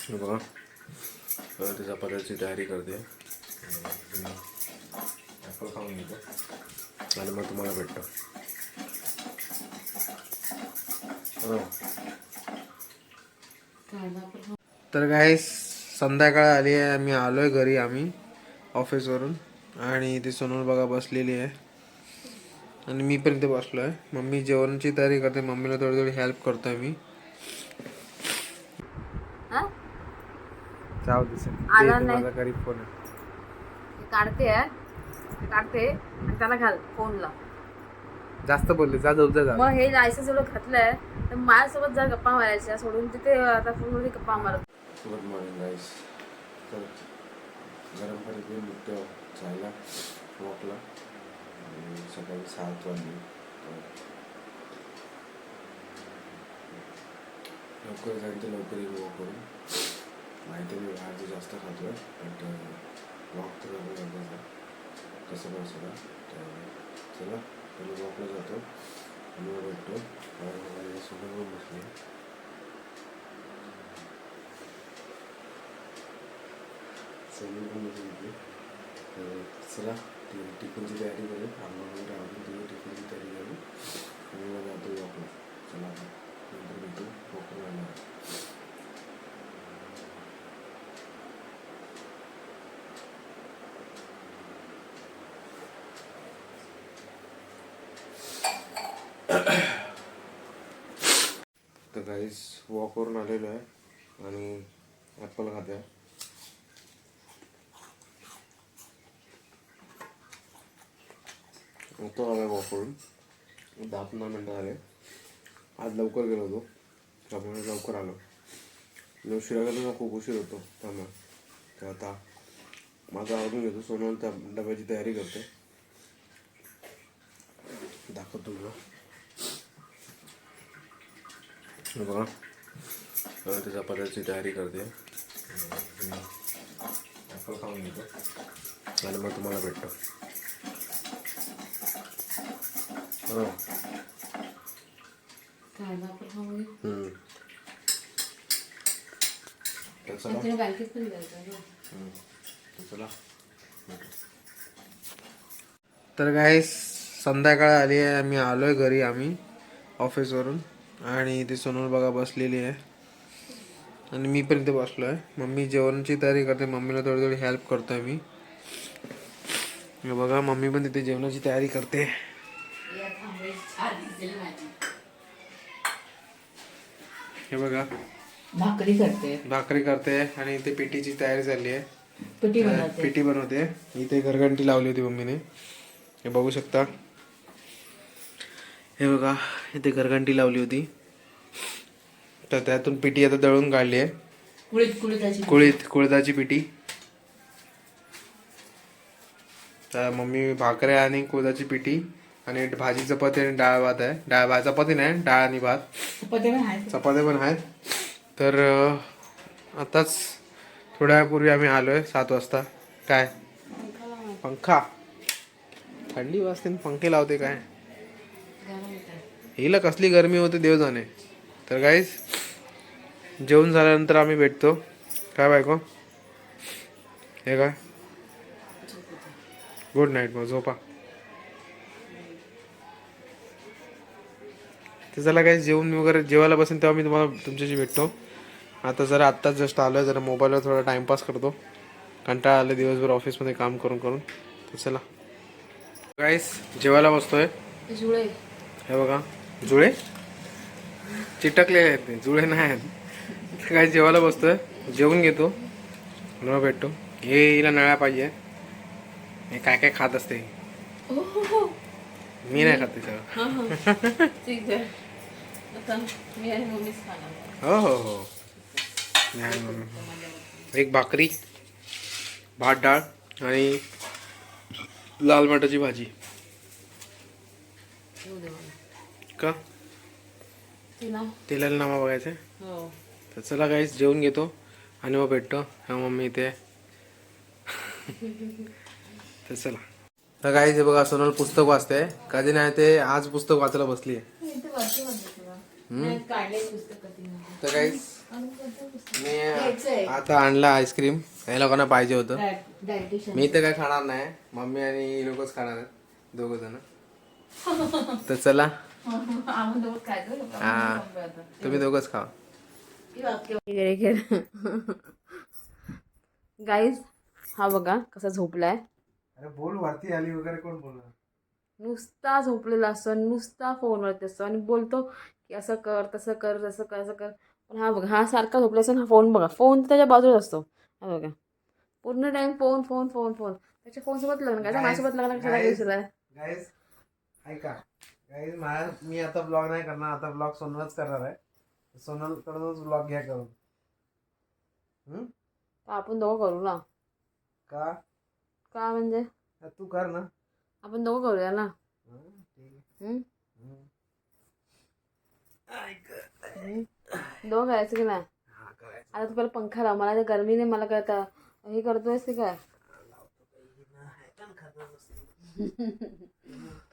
हे बघा ती चपात्याची तयारी करते. ॲपल खाऊन घेतो. आणि मग तुम्हाला भेटतो. हो. तर काय संध्याकाळ आली आहे. आम्ही आलो आहे घरी आम्ही ऑफिसवरून आणि ती सोनल बघा बसलेली आहे. आणि मी पण इथे बसलो आहे मम्मी जेवणाची तयारी करते. मम्मीला थोडी थोडी हेल्प करतो आहे मी हा? जाऊ दिसेल आला नाही. माझा घरी फोन आहे. हे काढते आहे. काढते आणि त्याला घाल फोनला. जास्त बोलले जा जाऊ जा जा. मग हे लायसन्स एवढं घातलंय तर माझ्यासोबत जर गप्पा मारायच्या सोडून तिथे आता फोनवरती गप्पा मारत. गुड मॉर्निंग गाईस तर गरम पाणी पिऊन निघतो. जायला वॉकला. आणि सकाळी सात वाजले. तर लवकर जाईल तर लवकर येईल वॉक करून. माहिती मी बाहेरचं जास्त खातो आहे बट वॉक तर करणं गरजेचं आहे कसं पण सगळं तर चला पहिले वॉकला जातो आणि मग भेटतो आणि सोबत पण बसले सगळी पण बसून होती तर चला ती टिफिनची तयारी करू आंबा वगैरे आवडून तुझी टिफिनची तयारी करू आणि मग जातो वॉकला चला आता नंतर भेटू वॉकला जाणार काहीच वॉकवरून आलेलो आहे. आणि ॲपल खाते आहे. होतो आम्ही वॉकवरून दहा पंधरा मिनटं झाले. आज लवकर गेलो होतो. त्यामुळे लवकर आलो. मी उशिरा गेलो ना खूप उशीर होतो. त्यामुळे. तर आता माझा आवडून घेतो. सोनल त्या डब्याची तयारी करते दाखवतो तुला. बघा ती चपात्याची तयारी करते. खाऊन घेतो. आणि मग तुम्हाला भेटतो. हम्म. तर काय संध्याकाळ आली आहे. आम्ही आलोय घरी आम्ही ऑफिसवरून आणि ती सोनल बघा बसलेली आहे. आणि मी पण इथे बसलो आहे मम्मी जेवणाची तयारी करते. मम्मीला थोडी थोडी हेल्प करतोय मी. हे बघा मम्मी पण तिथे जेवणाची तयारी करते. हे बघा. भाकरी करते. भाकरी करते आणि इथे पिठीची तयारी चालली आहे. पिठी बनवते. इथे घरघंटी लावली होती मम्मीने. हे बघू शकता. हे बघा इथे घरघंटी लावली होती. तर त्यातून पिठी आता दळून काढली आहे. कुळीत कुळदाची पिठी. तर मम्मी भाकऱ्या आणि कुळदाची पिठी आणि भाजी चपाती आणि डाळ भात आहे. डाळ भात चपाती नाही डाळ आणि भात. चपात्या पण आहेत. तर आताच थोड्या वेळापूर्वी आम्ही आलोय सात वाजता. काय? पंखा थंडी वाजते पंखे लावते काय? हिला कसली गरमी होते देव जाणे. तर काहीच जेवण झाल्यानंतर आम्ही भेटतो. काय बायको? हे काय? गुड नाईट मग झोपा. तर चला काही जेवण वगैरे जेवायला बसेन तेव्हा मी तुम्हाला तुमच्याशी भेटतो. आता जरा आत्ताच जस्ट आलो आहे जरा मोबाईलवर थोडा टाइमपास करतो. कंटाळा आले दिवसभर ऑफिसमध्ये काम करून करून. तर चला. गाईस जेवायला बसतोय. हे बघा जुळे? चिटकलेले आहेत ते जुळे नाही आहेत. काय जेवायला बसतोय? जेवून घेतो. न भेटतो. हे हिला नळ्या पाहिजे. हे काय काय खात असते? मी नाही खात सगळं हो हो. हो. एक भाकरी भात डाळ आणि लाल मटाची भाजी. येऊ दे मला. का? तिला. नामा बघायचं हो. तर चला काहीच जेवून घेतो. आणि मग भेटतो. हा मम्मी इथे. तर चला. तर काही बघा सोनल पुस्तक वाचते. कधी नाही ते आज पुस्तक वाचायला बसली तर काही मी आता आणला आईस्क्रीम या लोकांना पाहिजे होतं. मी तर काय खाणार नाही. मम्मी आणि ही लोकच खाणार आहेत. दोघ जण. तर चला. हा तुम्ही दोघच खा गाईज हा बघा कसा झोपलाय. अरे बोल वरती आली वगैरे कोण बोलणार? नुसता झोपलेला असतो नुसता फोनवरती असतो. आणि बोलतो की असं कर तसं कर तसं कर असं कर. पण हा बघा हा सारखा झोपला असतो हा फोन बघा. फोन तर त्याच्या बाजूला असतो. हा बघा. पूर्ण time phone phone phone phone. त्याच्या फोनसोबत लग्न करायचं माझ्यासोबत लग्न कशाला. विसरलाय ऐका. मला मी आता ब्लॉग नाही करणार आता ब्लॉग सोनलच करणार आहे. सोनल कडूनच ब्लॉग घ्या करून. आपण दोघं करू ना. का? का म्हणजे? तू कर ना. आपण दोघं करूया ना? दोघं करायचं की नाही. आता तू पहिला पंखा लाव. मला गरमीने मला काय हे करतोयस की काय?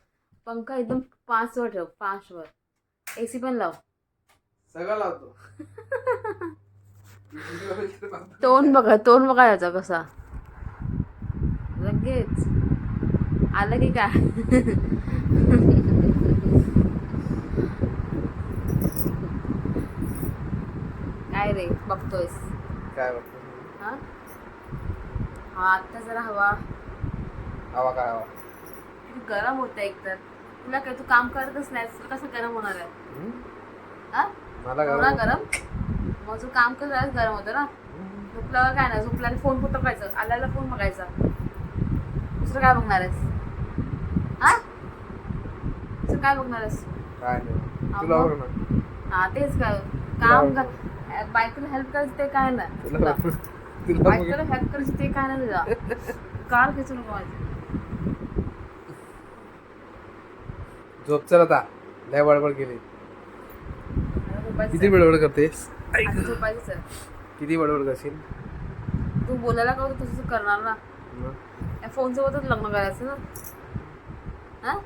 पंखा एकदम पाच वर ठेव पाच वर. एसी पण लाव. सगळं लावतो. तोंड बघा तोंड बघा याचा कसा. लगेच. आलं की काय? काय रे बघतोयस. काय बघतो हा? हा आता जरा हवा. हवा काय हवा? गरम होतं एकतर. तुला काय तू काम करतच नाही तुला कसं गरम होणार आहे? एवढा गरम? मग तू काम करत गरम होतं ना? झोपल्यावर काय नाही झोपल्याने फोन कुठं बघायचं? आल्याला फोन बघायचा. दुसरं काय बघणार आहेस? हा? दुसरं काय बघणार आहेस? हा, तेच काय काम बायकोला हेल्प करायचं ते काय नाही. बायकोला हेल्प करायचं ते काय नाही तुला कार खेचू नको माझी झोप चल आता. लय बडबड केली. किती. बडबड करतेस. किती बडबड करशील? तू बोलायला का तू तसं करणार ना. या फोन सोबतच लग्न करायचं ना. हा?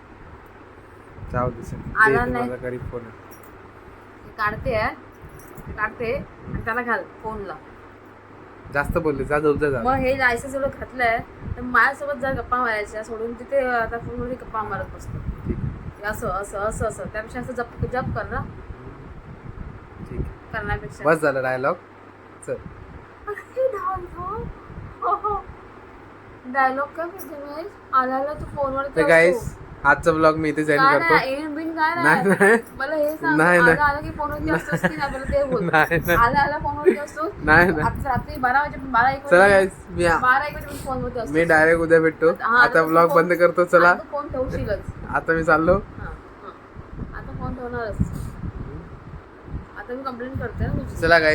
जाऊ दिसेल आला नाही. फोन काढते काढते आणि त्याला घाल फोनला जास्त बोलले जा झोप जा मग हे लायसन्स एवढं घातलंय तर माझ्यासोबत जर गप्पा मारायच्या. सोडून तिथे आता फोनमध्ये गप्पा मारत बसतो. ठीक असं असं असं असं. त्यापेक्षा असं जप जप कर ना. ठीक आहे. करण्यापेक्षा. बस झालं डायलॉग. चल. डायलॉग काय म्हणते महेश आल्याला तू फोनवर तर गाईस आजचा ब्लॉग मी इथे सेंड काय करतो. नाही एन बिन काय नाही मला हे सांग. नाही, नाही. आला आला की फोनवरती असतोस की नाही मला ते बोल. नाही नाही. आला आला फोनवरती असतो नाही नाही. रात्री बारा वाजे बारा एक चला वाजे गाईस मी बारा एक वाजे फोनवरती असतो मी डायरेक्ट उद्या भेटतो. हा, आता आता ब्लॉग फोन- बंद करतो चला. फोन ठेवशीलच. आता मी चाललो. आता फोन ठेवणारच. आता मी कंप्लेंट करते ना तुझी. चला गाईस